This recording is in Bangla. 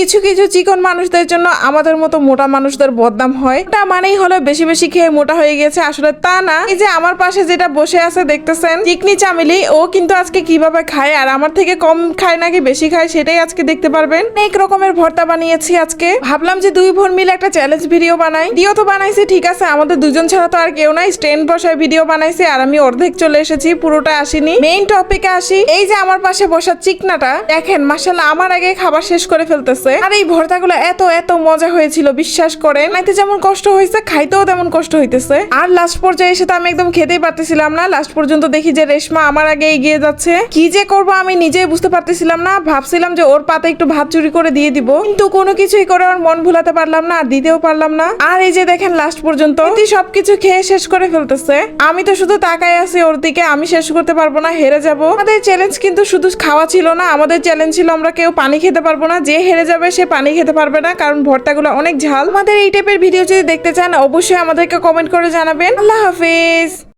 কিছু কিছু চিকন মানুষদের জন্য আমাদের মতো মোটা মানুষদের বদনাম হয়। ওটা মানেই হলো বেশি বেশি খেয়ে মোটা হয়ে গেছে। আসলে তা না। এই যে আমার পাশে যেটা বসে আছে, দেখতেছেন? চিকনি চামেলি, ও কিন্তু আজকে কীভাবে খায়? আর আমার থেকে কম খায় নাকি বেশি খায়, সেটাই আজকে দেখতে পারবেন। অনেক রকমের ভর্তা বানিয়েছি আজকে। ভাবলাম যে দুই বোন মিলে একটা চ্যালেঞ্জ ভিডিও বানাই। ভিডিও তো বানাইছি, ঠিক আছে। আমাদের দুজন ছাড়া তো আর কেউ নাই। স্ট্যান্ড বসায় ভিডিও বানাইছি, আর আমি অর্ধেক চলে এসেছি, পুরোটা আসিনি। মেইন টপিকে আসি। এই যে আমার পাশে বসা চিকনাটা, দেখেন মাসাল্লাহ আমার আগে খাবার শেষ করে ফেলতেছে। আর এই ভর্তাগুলো এত এত মজা হয়েছিল, বিশ্বাস করেন। খাইতে যেমন কষ্ট হয়েছে খাইতেও তেমন কষ্ট হইতেছে। আর লাস্ট পর্যায়ে এসে তো আমি একদম খেতেই পারতেছিলাম না। লাস্ট পর্যন্ত দেখি যে রেশমা আমার আগে এগিয়ে যাচ্ছে। কি যে করব আমি নিজেই বুঝতে পারতেছিলাম না। ভাবছিলাম যে ওর পাতে একটু ভাত চুরি করে দিয়ে দিব। কিন্তু কোনো কিছুই করে আমার মন ভুলাতে পারলাম না, আর দিতেও পারলাম না। আর এই যে দেখেন লাস্ট পর্যন্ত সবকিছু খেয়ে শেষ করে ফেলতেছে। আমি তো শুধু তাকাই আছি ওর দিকে, আমি শেষ করতে পারব না, হেরে যাব। আমাদের চ্যালেঞ্জ কিন্তু শুধু খাওয়া ছিল না, আমাদের চ্যালেঞ্জ ছিল আমরা কেউ পানি খেতে পারব না, যে হেরে যাবে সে পানি খেতে পারবে না, কারণ ভর্তাগুলো অনেক ঝাল। আমাদের এই টাইপের ভিডিও যদি দেখতে চান, অবশ্যই আমাদেরকে কমেন্ট করে জানাবেন। আল্লাহ হাফিজ।